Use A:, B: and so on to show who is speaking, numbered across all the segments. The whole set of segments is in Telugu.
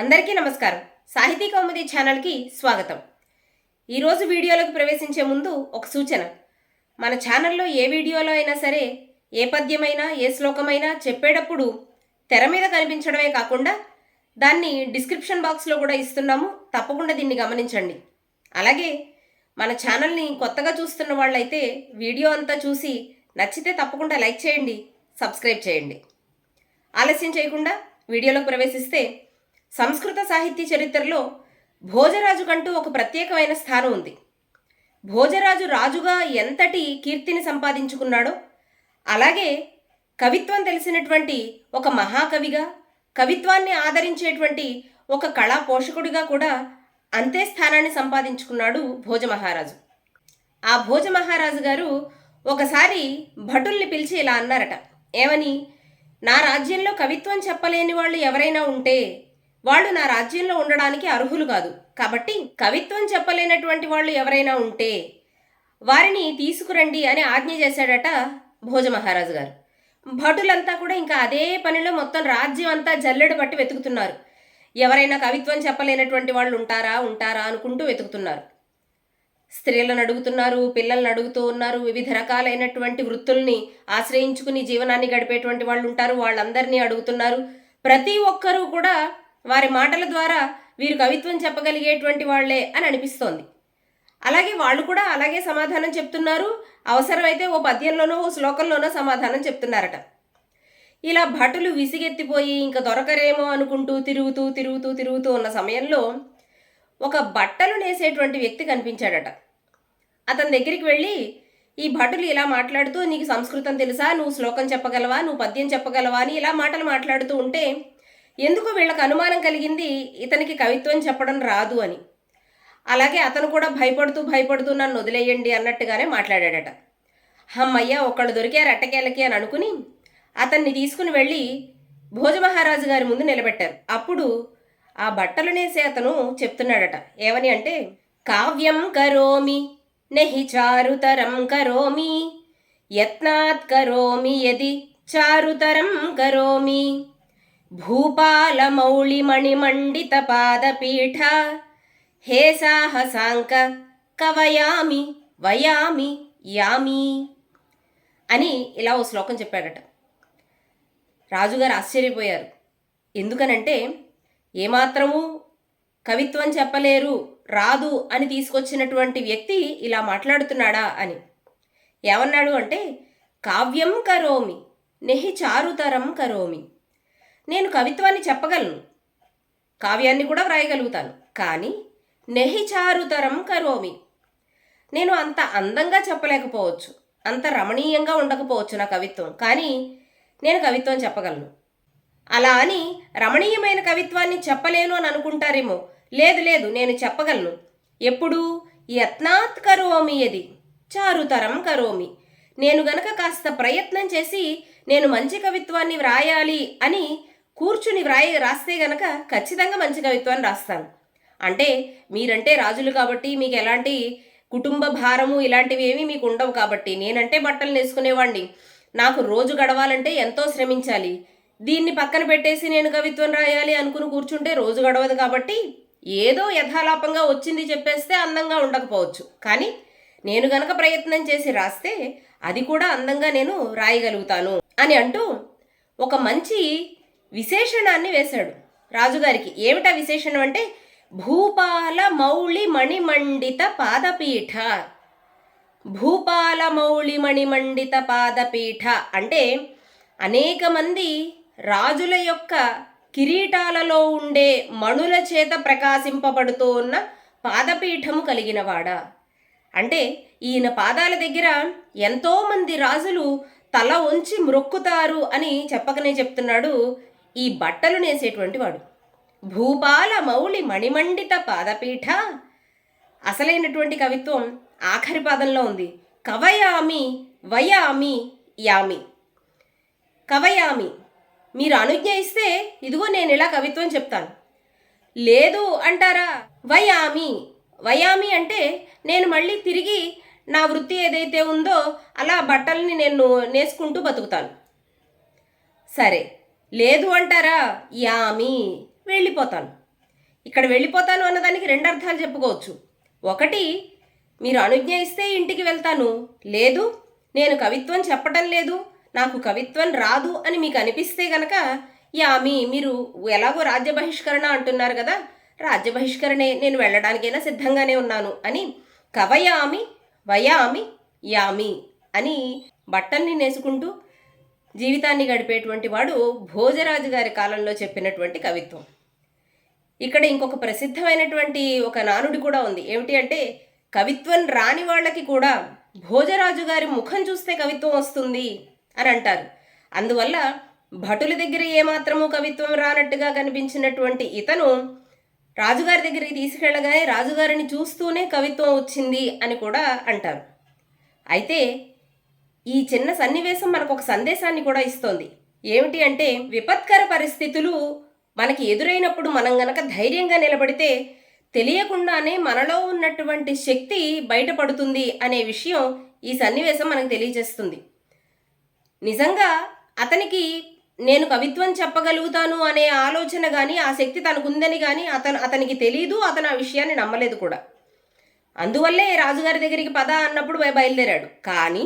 A: అందరికీ నమస్కారం. సాహితీ కౌముది ఛానల్కి స్వాగతం. ఈరోజు వీడియోలోకి ప్రవేశించే ముందు ఒక సూచన. మన ఛానల్లో ఏ వీడియోలో అయినా సరే ఏ పద్యమైనా ఏ శ్లోకమైనా చెప్పేటప్పుడు తెర మీద కనిపించడమే కాకుండా దాన్ని డిస్క్రిప్షన్ బాక్స్లో కూడా ఇస్తున్నాము. తప్పకుండా దీన్ని గమనించండి. అలాగే మన ఛానల్ని కొత్తగా చూస్తున్న వాళ్ళైతే వీడియో అంతా చూసి నచ్చితే తప్పకుండా లైక్ చేయండి సబ్స్క్రైబ్ చేయండి. ఆలస్యం చేయకుండా వీడియోలోకి ప్రవేశిస్తే సంస్కృత సాహిత్య చరిత్రలో భోజరాజు కంటూ ఒక ప్రత్యేకమైన స్థానం ఉంది. భోజరాజు రాజుగా ఎంతటి కీర్తిని సంపాదించుకున్నాడో అలాగే కవిత్వం తెలిసినటువంటి ఒక మహాకవిగా కవిత్వాన్ని ఆదరించేటువంటి ఒక కళా పోషకుడిగా కూడా అంతే స్థానాన్ని సంపాదించుకున్నాడు భోజ మహారాజు ఆ భోజ మహారాజు గారు ఒకసారి భటుల్ని పిలిచి ఇలా అన్నారట ఏమని? నా రాజ్యంలో కవిత్వం చెప్పలేని వాళ్ళు ఎవరైనా ఉంటే వాళ్ళు నా రాజ్యంలో ఉండడానికి అర్హులు కాదు. కాబట్టి కవిత్వం చెప్పలేనటువంటి వాళ్ళు ఎవరైనా ఉంటే వారిని తీసుకురండి అని ఆజ్ఞ చేశాడట భోజ మహారాజు గారు. భటులంతా కూడా ఇంకా అదే పనిలో మొత్తం రాజ్యం అంతా జల్లెడు పట్టి వెతుకుతున్నారు. ఎవరైనా కవిత్వం చెప్పలేనటువంటి వాళ్ళు ఉంటారా ఉంటారా అనుకుంటూ వెతుకుతున్నారు. స్త్రీలను అడుగుతున్నారు పిల్లల్ని అడుగుతూ ఉన్నారు వివిధ రకాలైనటువంటి వృత్తుల్ని ఆశ్రయించుకుని జీవనాన్ని గడిపేటువంటి వాళ్ళు ఉంటారు వాళ్ళందరినీ అడుగుతున్నారు. ప్రతి ఒక్కరూ కూడా వారి మాటల ద్వారా వీరు కవిత్వం చెప్పగలిగేటువంటి వాళ్ళే అని అనిపిస్తోంది. అలాగే వాళ్ళు కూడా అలాగే సమాధానం చెప్తున్నారు. అవసరమైతే ఓ పద్యంలోనో ఓ శ్లోకంలోనో సమాధానం చెప్తున్నారట. ఇలా భటులు విసిగెత్తిపోయి ఇంకా దొరకరేమో అనుకుంటూ తిరుగుతూ తిరుగుతూ తిరుగుతూ ఉన్న సమయంలో ఒక బట్టలు నేసేటువంటి వ్యక్తి కనిపించాడట. అతని దగ్గరికి వెళ్ళి ఈ భటులు ఇలా మాట్లాడుతూ నీకు సంస్కృతం తెలుసా? నువ్వు శ్లోకం చెప్పగలవా? నువ్వు పద్యం చెప్పగలవా? అని ఇలా మాటలు మాట్లాడుతూ ఉంటే ఎందుకు వీళ్ళకి అనుమానం కలిగింది? ఇతనికి కవిత్వం చెప్పడం రాదు అని. అలాగే అతను కూడా భయపడుతూ భయపడుతూ నన్ను వదిలేయండి అన్నట్టుగానే మాట్లాడాడట. హమ్మయ్య ఒకళ్ళు దొరికారు అట్టకేలకి అని అనుకుని అతన్ని తీసుకుని వెళ్ళి భోజమహారాజు గారి ముందు నిలబెట్టారు. అప్పుడు ఆ బట్టలు నేసే అతను చెప్తున్నాడట. ఏమని అంటే కావ్యం కరోమి నెహి చారుతరం కరోమి యత్నాత్ కరోమి యది చారుతరం కరోమి భూపాలమౌళిమణిమండిత పాదపీఠ. హే సాహసాంక కవయామి వయామి యామి అని ఇలా ఓ శ్లోకం చెప్పాడట. రాజుగారు ఆశ్చర్యపోయారు. ఎందుకనంటే ఏమాత్రము కవిత్వం చెప్పలేరు రాదు అని తీసుకొచ్చినటువంటి వ్యక్తి ఇలా మాట్లాడుతున్నాడా అని. ఏమన్నాడు అంటే కావ్యం కరోమి నెహి చారుతరం కరోమి. నేను కవిత్వాన్ని చెప్పగలను. కావ్యాన్ని కూడా వ్రాయగలుగుతాను. కానీ నెహి చారుతరం కరోమి. నేను అంత అందంగా చెప్పలేకపోవచ్చు. అంత రమణీయంగా ఉండకపోవచ్చు నా కవిత్వం. కానీ నేను కవిత్వం చెప్పగలను. అలా అని రమణీయమైన కవిత్వాన్ని చెప్పలేను అని అనుకుంటారేమో. లేదు లేదు నేను చెప్పగలను. ఎప్పుడు? యత్నాత్ కరోమి ఎది చారుతరం కరోమి. నేను గనక కాస్త ప్రయత్నం చేసి నేను మంచి కవిత్వాన్ని వ్రాయాలి అని కూర్చుని వ్రాయి రాస్తే గనక ఖచ్చితంగా మంచి కవిత్వాన్ని రాస్తాను. అంటే మీరంటే రాజులు కాబట్టి మీకు ఎలాంటి కుటుంబ భారము ఇలాంటివి ఏమీ మీకు ఉండవు కాబట్టి. నేనంటే బట్టలు నేసుకునేవాడిని నాకు రోజు గడవాలంటే ఎంతో శ్రమించాలి. దీన్ని పక్కన పెట్టేసి నేను కవిత్వం రాయాలి అనుకుని కూర్చుంటే రోజు గడవదు కాబట్టి ఏదో యథాలాపంగా వచ్చింది చెప్పేస్తే అందంగా ఉండకపోవచ్చు. కానీ నేను గనక ప్రయత్నం చేసి రాస్తే అది కూడా అందంగా నేను రాయగలుగుతాను అని అంటూ ఒక మంచి విశేషణాన్ని వేశాడు రాజుగారికి. ఏమిటా విశేషణం అంటే భూపాల మౌళి మణిమండిత పాదపీఠ. భూపాల మౌళి మణిమండిత పాదపీఠ అంటే అనేక మంది రాజుల యొక్క కిరీటాలలో ఉండే మణుల చేత ప్రకాశింపబడుతూ ఉన్న పాదపీఠము కలిగినవాడా. అంటే ఈయన పాదాల దగ్గర ఎంతోమంది రాజులు తల ఉంచి మ్రొక్కుతారు అని చెప్పకనే చెప్తున్నాడు ఈ బట్టలు నేసేటువంటి వాడు. భూపాల మౌళి మణిమండిత పాదపీఠ. అసలైనటువంటి కవిత్వం ఆఖరి పాదంలో ఉంది. కవయామి వయామి యామి. కవయామి మీరు అనుజ్ఞ ఇస్తే ఇదిగో నేను ఇలా కవిత్వం చెప్తాను. లేదు అంటారా? వయామి వయామి అంటే నేను మళ్ళీ తిరిగి నా వృత్తి ఏదైతే ఉందో అలా బట్టల్ని నేను నేసుకుంటూ బతుకుతాను. సరే లేదు అంటారా? యామి. వెళ్ళిపోతాను. ఇక్కడ వెళ్ళిపోతాను అన్నదానికి రెండు అర్థాలు చెప్పుకోవచ్చు. ఒకటి మీరు అనుజ్ఞ ఇస్తే ఇంటికి వెళ్తాను. లేదు నేను కవిత్వం చెప్పటం లేదు నాకు కవిత్వం రాదు అని మీకు అనిపిస్తే గనక యామి మీరు ఎలాగో రాజ్య బహిష్కరణ అంటున్నారు కదా రాజ్య బహిష్కరణే నేను వెళ్ళడానికైనా సిద్ధంగానే ఉన్నాను అని కవయామి వయామి యామి అని బట్టల్ని నేసుకుంటూ జీవితాన్ని గడిపేటువంటి వాడు భోజరాజు గారి కాలంలో చెప్పినటువంటి కవిత్వం. ఇక్కడ ఇంకొక ప్రసిద్ధమైనటువంటి ఒక నానుడి కూడా ఉంది. ఏమిటి అంటే కవిత్వం రాని వాళ్ళకి కూడా భోజరాజు గారి ముఖం చూస్తే కవిత్వం వస్తుంది అని అంటారు. అందువల్ల భటుల దగ్గర ఏమాత్రము కవిత్వం రానట్టుగా కనిపించినటువంటి ఇతను రాజుగారి దగ్గరికి తీసుకెళ్ళగానే రాజుగారిని చూస్తూనే కవిత్వం వచ్చింది అని కూడా అంటారు. అయితే ఈ చిన్న సన్నివేశం మనకు ఒక సందేశాన్ని కూడా ఇస్తోంది. ఏమిటి అంటే విపత్కర పరిస్థితులు మనకి ఎదురైనప్పుడు మనం గనక ధైర్యంగా నిలబడితే తెలియకుండానే మనలో ఉన్నటువంటి శక్తి బయటపడుతుంది అనే విషయం ఈ సన్నివేశం మనకు తెలియజేస్తుంది. నిజంగా అతనికి నేను కవిత్వం చెప్పగలుగుతాను అనే ఆలోచన కానీ ఆ శక్తి తనకుందని కానీ అతను అతనికి తెలియదు అతను ఆ విషయాన్ని నమ్మలేదు కూడా. అందువల్లే రాజుగారి దగ్గరికి పద అన్నప్పుడు బయలుదేరాడు. కానీ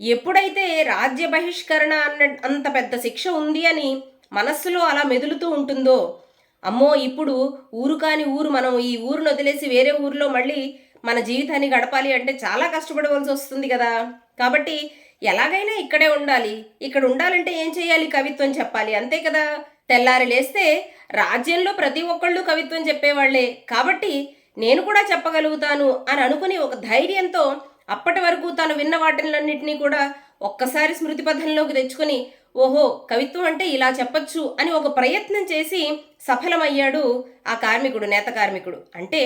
A: ఎప్పుడైతే రాజ్య బహిష్కరణ అన్న అంత పెద్ద శిక్ష ఉంది అని మనస్సులో అలా మెదులుతూ ఉంటుందో అమ్మో ఇప్పుడు ఊరు కాని ఊరు మనం ఈ ఊరును వదిలేసి వేరే ఊరిలో మళ్ళీ మన జీవితాన్ని గడపాలి అంటే చాలా కష్టపడవలసి వస్తుంది కదా. కాబట్టి ఎలాగైనా ఇక్కడే ఉండాలి. ఇక్కడ ఉండాలంటే ఏం చేయాలి? కవిత్వం చెప్పాలి. అంతే కదా. తెల్లారి లేస్తే రాజ్యంలో ప్రతి ఒక్కళ్ళు కవిత్వం చెప్పేవాళ్ళే. కాబట్టి నేను కూడా చెప్పగలుగుతాను అని అనుకుని ఒక ధైర్యంతో అప్పటి వరకు తను విన్న వాటిలన్నింటినీ కూడా ఒక్కసారి స్మృతి పథంలోకి తెచ్చుకొని ఓహో కవిత్వం అంటే ఇలా చెప్పచ్చు అని ఒక ప్రయత్నం చేసి సఫలమయ్యాడు ఆ కార్మికుడు నేత కార్మికుడు. అంటే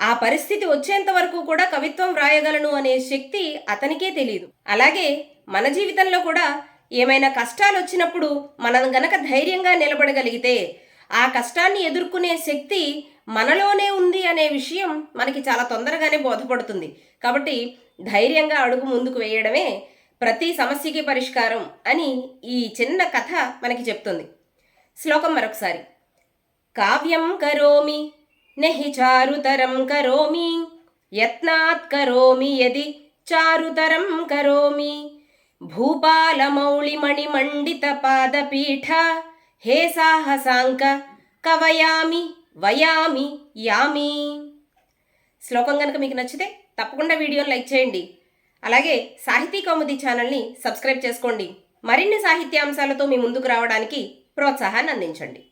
A: ఆ పరిస్థితి వచ్చేంత వరకు కూడా కవిత్వం వ్రాయగలను అనే శక్తి అతనికే తెలియదు అలాగే మన జీవితంలో కూడా ఏమైనా కష్టాలు వచ్చినప్పుడు మనం గనక ధైర్యంగా నిలబడగలిగితే ఆ కష్టాన్ని ఎదుర్కొనే శక్తి మనలోనే ఉంది అనే విషయం మనకి చాలా తొందరగానే బోధపడుతుంది. కాబట్టి ధైర్యంగా అడుగు ముందుకు వేయడమే ప్రతి సమస్యకి పరిష్కారం అని ఈ చిన్న కథ మనకి చెప్తుంది. శ్లోకం మరొకసారి. కావ్యం కరోమి నెహి చారుతరం కరోమి యత్నాత్ కరోమి యది చారుతరం కరోమి భూపాలమౌళిమణిమండిత పాదపీఠ హే సాహసాంక కవయామి వయామి యామి. శ్లోకం కనుక మీకు నచ్చితే తప్పకుండా వీడియోని లైక్ చేయండి. అలాగే సాహితీ కౌముది ఛానల్ని సబ్స్క్రైబ్ చేసుకోండి. మరిన్ని సాహిత్యాంశాలతో మీ ముందుకు రావడానికి ప్రోత్సాహాన్ని అందించండి.